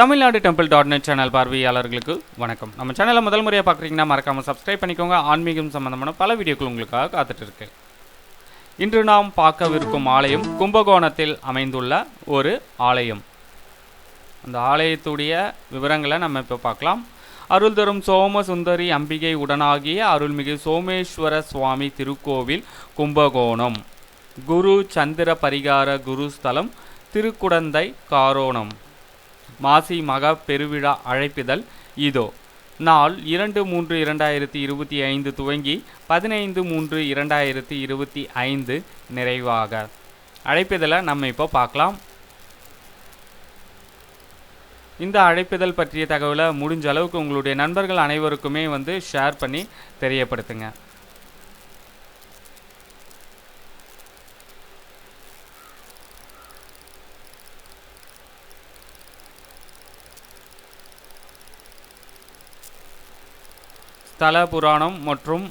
Tamil Nadu temple dot net channel பார்வையாளர்களுக்கு வணக்கம். நம்ம சேனலை முதல் முறையாக பார்க்குறீங்கன்னா மறக்காமல் சப்ஸ்கிரைப் பண்ணிக்கோங்க. ஆன்மீகம் சம்பந்தமான பல வீடியோக்கள் உங்களுக்காக காத்துட்டு இருக்கு. இன்று நாம் பார்க்கவிருக்கும் ஆலயம் கும்பகோணத்தில் அமைந்துள்ள ஒரு ஆலயம். அந்த ஆலயத்துடைய விவரங்களை நம்ம இப்போ பார்க்கலாம். அருள் தரும் சோமசுந்தரி அம்பிகை உடனாகிய அருள்மிகு சோமேஸ்வர சுவாமி திருக்கோவில் கும்பகோணம். குரு சந்திர பரிகார குருஸ்தலம் திருக்குடந்தை காரோணம். மாசி மக பெருவிழா அழைப்பிதழ் இதோ. நாள் இரண்டு மூன்று இரண்டாயிரத்தி இருபத்தி ஐந்து துவங்கி பதினைந்து மூன்று இரண்டாயிரத்தி இருபத்தி ஐந்து நிறைவாக. அழைப்பிதழை நம்ம இப்போ பார்க்கலாம். இந்த அழைப்பிதழ் பற்றிய தகவலை முடிஞ்ச அளவுக்கு உங்களுடைய நண்பர்கள் அனைவருக்குமே வந்து ஷேர் பண்ணி தெரியப்படுத்துங்க. ஸ்தல புராணம் மற்றும்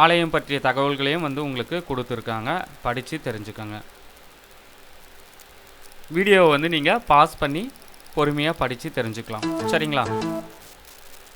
ஆலயம் பற்றிய தகவல்களையும் வந்து உங்களுக்கு கொடுத்துருக்காங்க. படித்து தெரிஞ்சுக்கோங்க. வீடியோவை வந்து நீங்கள் பாஸ் பண்ணி பொறுமையாக படித்து தெரிஞ்சுக்கலாம். சரிங்களா?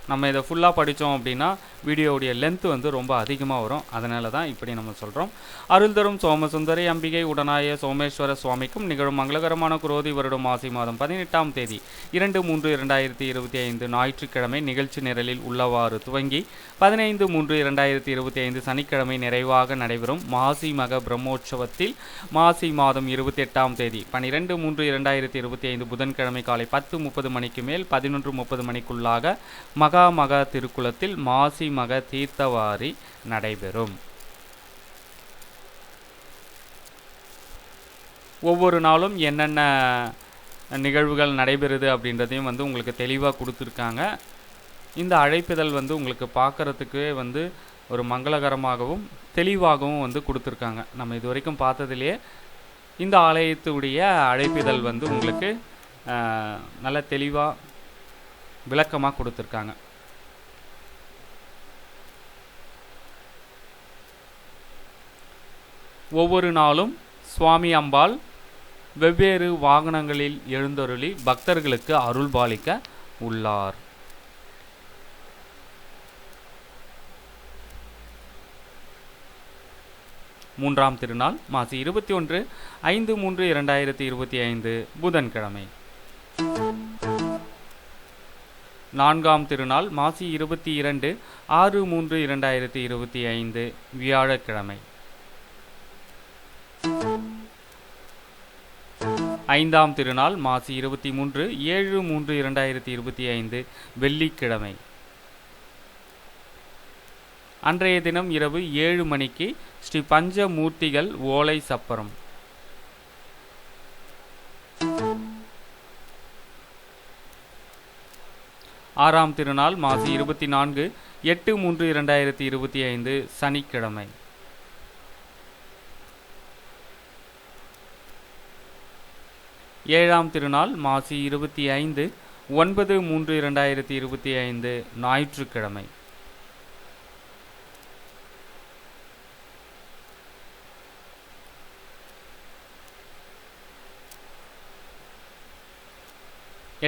நம்ம இதை ஃபுல்லாக படித்தோம் அப்படின்னா வீடியோவுடைய லென்த்து வந்து ரொம்ப அதிகமாக வரும். அதனால தான் இப்படி நம்ம சொல்கிறோம் அருள் தரும் சோமசுந்தரி அம்பிகை உடனாய சோமேஸ்வர சுவாமிக்கும் நிகழும் மங்களகரமான குரோதி வருடம் மாசி மாதம் பதினெட்டாம் தேதி இரண்டு மூன்று இரண்டாயிரத்தி இருபத்தி ஐந்து ஞாயிற்றுக்கிழமை நிகழ்ச்சி நிரலில் உள்ளவாறு துவங்கி பதினைந்து மூன்று இரண்டாயிரத்தி இருபத்தி ஐந்து சனிக்கிழமை நிறைவாக நடைபெறும் மாசி மக பிரம்மோற்சவத்தில் மாசி மாதம் இருபத்தி எட்டாம் தேதி பனிரெண்டு மூன்று இரண்டாயிரத்தி இருபத்தி ஐந்து புதன்கிழமை காலை பத்து முப்பது மணிக்கு மேல் பதினொன்று முப்பது மணிக்குள்ளாக மக மகாமக திருக்குளத்தில் மாசி மக தீர்த்தவாரி நடைபெறும். ஒவ்வொரு நாளும் என்னென்ன நிகழ்வுகள் நடைபெறுது அப்படின்றதையும் வந்து உங்களுக்கு தெளிவாக கொடுத்துருக்காங்க. இந்த அழைப்பிதழ் வந்து உங்களுக்கு பார்க்குறதுக்கு வந்து ஒரு மங்களகரமாகவும் தெளிவாகவும் வந்து கொடுத்துருக்காங்க. நம்ம இது வரைக்கும் பார்த்ததுலேயே இந்த ஆலயத்துடைய அழைப்பிதழ் வந்து உங்களுக்கு நல்ல தெளிவாக விளக்கமாக கொடுத்துருக்காங்க. ஒவ்வொரு நாளும் சுவாமி அம்பாள் வெவ்வேறு வாகனங்களில் எழுந்தருளி பக்தர்களுக்கு அருள்பாலிக்க உள்ளார். மூன்றாம் திருநாள் மாசி இருபத்தி ஒன்று ஐந்து மூன்று இரண்டாயிரத்தி இருபத்தி ஐந்து புதன்கிழமை. நான்காம் திருநாள் மாசி இருபத்தி இரண்டு ஆறு மூன்று இரண்டாயிரத்தி இருபத்தி ஐந்து வியாழக்கிழமை. ஐந்தாம் திருநாள் மாசி இருபத்தி மூன்று ஏழு மூன்று இரண்டாயிரத்தி இருபத்தி ஐந்து வெள்ளிக்கிழமை. அன்றைய தினம் இரவு ஏழு மணிக்கு ஸ்ரீ பஞ்சமூர்த்திகள் ஓலை சப்பரம். ஆறாம் திருநாள் மாசி இருபத்தி நான்கு எட்டு மூன்று இரண்டாயிரத்தி இருபத்தி ஐந்து சனிக்கிழமை. ஏழாம் திருநாள் மாசி இருபத்தி ஐந்து ஒன்பது மூன்று இரண்டாயிரத்தி இருபத்தி ஐந்து ஞாயிற்றுக்கிழமை.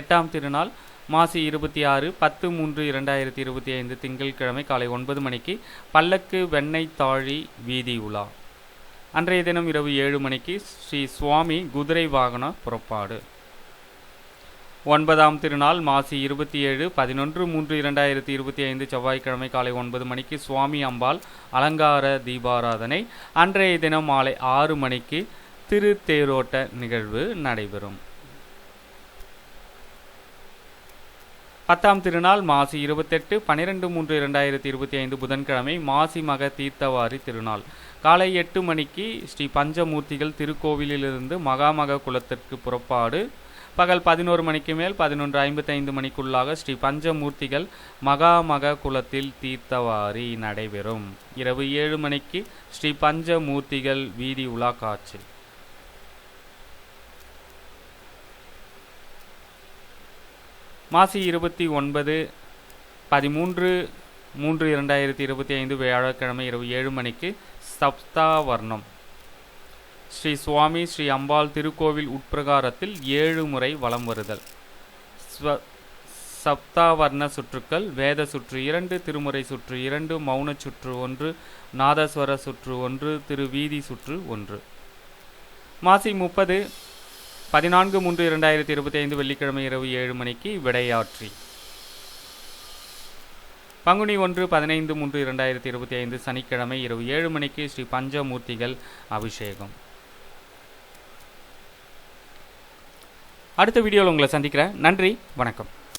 எட்டாம் திருநாள் மாசி இருபத்தி ஆறு பத்து மூன்று இரண்டாயிரத்தி இருபத்தி ஐந்து திங்கட்கிழமை காலை ஒன்பது மணிக்கு பல்லக்கு வெண்ணெய் தாழி வீதி உலா. அன்றைய தினம் இரவு ஏழு மணிக்கு ஸ்ரீ சுவாமி குதிரை வாகன புறப்பாடு. ஒன்பதாம் திருநாள் மாசி இருபத்தி ஏழு பதினொன்று மூன்று இரண்டாயிரத்தி இருபத்தி ஐந்து செவ்வாய்க்கிழமை காலை ஒன்பது மணிக்கு சுவாமி அம்பாள் அலங்கார தீபாராதனை. அன்றைய தினம் மாலை ஆறு மணிக்கு திருத்தேரோட்ட நிகழ்வு நடைபெறும். பத்தாம் திருநாள் மாசி இருபத்தெட்டு பன்னிரெண்டு மூன்று இரண்டாயிரத்தி இருபத்தி ஐந்து புதன்கிழமை மாசி மக தீர்த்தவாரி திருநாள். காலை எட்டு மணிக்கு ஸ்ரீ பஞ்சமூர்த்திகள் திருக்கோவிலிலிருந்து மகாமக குலத்திற்கு புறப்பாடு. பகல் பதினோரு மணிக்கு மேல் பதினொன்று ஐம்பத்தைந்து மணிக்குள்ளாக ஸ்ரீ பஞ்சமூர்த்திகள் மகாமக குலத்தில் தீர்த்தவாரி நடைபெறும். இரவு ஏழு மணிக்கு ஸ்ரீ பஞ்சமூர்த்திகள் வீதி உலா காட்சி. மாசி இருபத்தி ஒன்பது பதிமூன்று மூன்று இரண்டாயிரத்தி இருபத்தி ஐந்து வியாழக்கிழமை இரவு ஏழு மணிக்கு சப்தாவர்ணம். ஸ்ரீ சுவாமி ஸ்ரீ அம்பாள் திருக்கோவில் உட்பிரகாரத்தில் ஏழு முறை வலம் வருதல். ஸ்வ சப்தாவர்ண சுற்றுக்கள் வேத சுற்று இரண்டு திருமுறை சுற்று இரண்டு மௌன சுற்று ஒன்று நாதஸ்வர சுற்று ஒன்று திருவீதி சுற்று ஒன்று. மாசி முப்பது பதினான்கு மூன்று இரண்டாயிரத்தி இருபத்தி ஐந்து வெள்ளிக்கிழமை இரவு ஏழு மணிக்கு விடையாற்றி. பங்குனி ஒன்று பதினைந்து மூன்று இரண்டாயிரத்தி இருபத்தி ஐந்து சனிக்கிழமை இரவு ஏழு மணிக்கு ஸ்ரீ பஞ்சமூர்த்திகள் அபிஷேகம். அடுத்த வீடியோவில் உங்களை சந்திக்கிறேன். நன்றி. வணக்கம்.